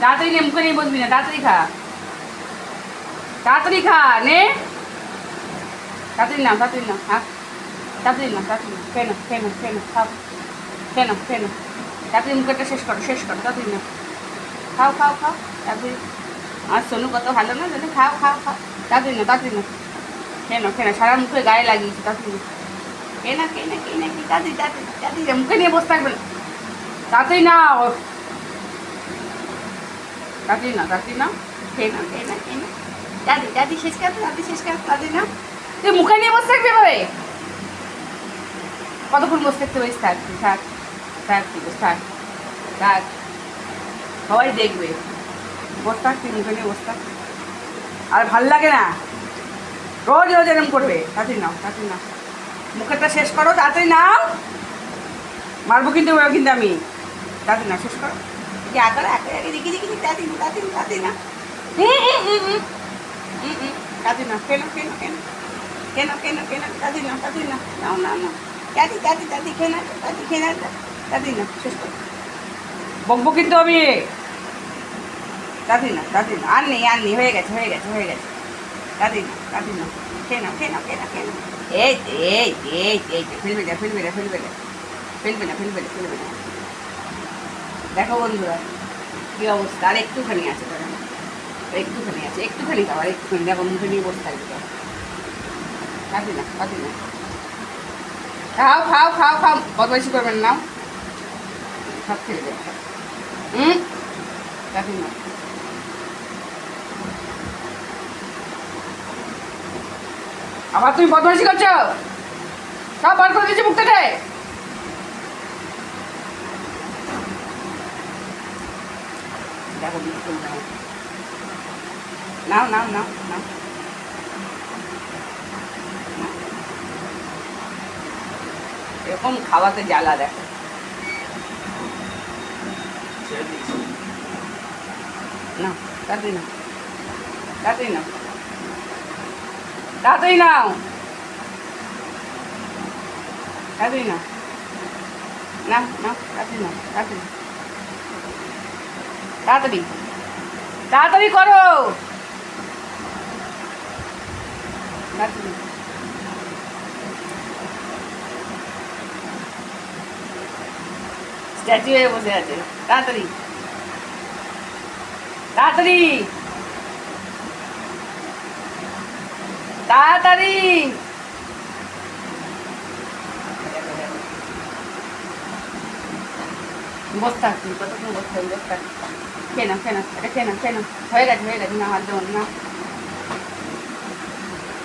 তাড়াতাড়ি নে, মুখে নিয়ে বসবি না, তাড়াতাড়ি খা। তাড়াতাড়ি খা, নে। তাড়াতাড়ি না তাড়াতাড়ি না হ্যাঁ। তাড়াতাড়ি না তাড়াতাড়ি না নাও, খেয়ে নাও খাও। খেয়ে নাও তাড়াতাড়ি মুখেটা শেষ করো শেষ করো, তাড়াতাড়ি না খাও খাও খাও। তাড়াতাড়ি। আর সোনু কত ভালো না জানি খাও খাও খাও। তাড়াতাড়ি না তাড়াতাড়ি না খেয়ে নাও সারা মুখে গায়ে লাগিয়েছি, তাড়াতাড়ি না খেয়ে না না না কি তাড়াতাড়ি তাড়াতাড়ি তাড়াতাড়ি মুখে নিয়ে বসে থাকবে না। তাড়াতাড়ি নাও। তাড়াতাড়ি না তাড়াতাড়ি না খেয়ে না খেয়ে না খেয়ে না দাদি দাদি শেষ কর দাদি শেষ কর তাড়াতাড়ি না তুই মুখে নিয়ে বসে থাকবে এভাবে? কতক্ষণ বসে থাকতে পারিস? থাক থাক থাক থাক থাক। সবাই দেখবে। বসে থাক তুই মুখে নিয়ে বসে থাক। আর ভালো লাগে না। রোজ রোজ এরম করবে। তাড়াতাড়ি নাও তাড়াতাড়ি নাও। মুখেরটা শেষ করো তাড়াতাড়ি নাও। মারবো কিন্তু কিন্তু আমি। তাড়াতাড়ি না শেষ করো। কি আগে দেখি দেখি না, না কেন কেন কেন? কেন কেন কেন? না না। না না না শেষ করো। বকবো কিন্তু আমি। তাড়াতাড়ি না তাড়াতাড়ি না। আর নেই আর নেই। হয়ে গেছে হয়ে গেছে হয়ে গেছে। তাড়াতাড়ি না তাড়াতাড়ি না। খেয়ে নাও খেয়ে নাও এই এই এই এই ফেলবে না ফেলবে না ফেলবে না। ফেলবে না ফেলবে না ফেলবে না। দেখো বন্ধুরা কী অবস্থা? আর একটুখানি আছে তারা একটুখানি আছে। একটুখানি খাও আর একটুখানি দেখো, মুখে নিয়ে বসে থাকবে কাটি না কাটি না। খাও খাও খাও খাও। বদমাইশি করবেন না। সব খেয়ে দেবে হুম? কাটি না। আবার তুমি বদমাইশি করছ? সব বার করে দিচ্ছি মুখ থেকে দেখো বিলকুল নাও নাও নাও নাও নাও নাও। এরকম খাওয়াতে জ্বালা দেখো না তাড়াতাড়ি নাও তাড়াতাড়ি নাও তাড়াতাড়ি নাও তাড়াতাড়ি নাও না না তাড়াতাড়ি নাও তাড়াতাড়ি তাড়াতাড়ি। তাড়াতাড়ি করো। স্ট্যাচু হয়ে বসে আছে। তাড়াতাড়ি। তাড়াতাড়ি। তাড়াতাড়ি। বসে থাক, তুই কতক্ষণ বসে থাকবি বসে থাক খেয়ে নাও খেয়ে নাও এটা খেয়ে নাও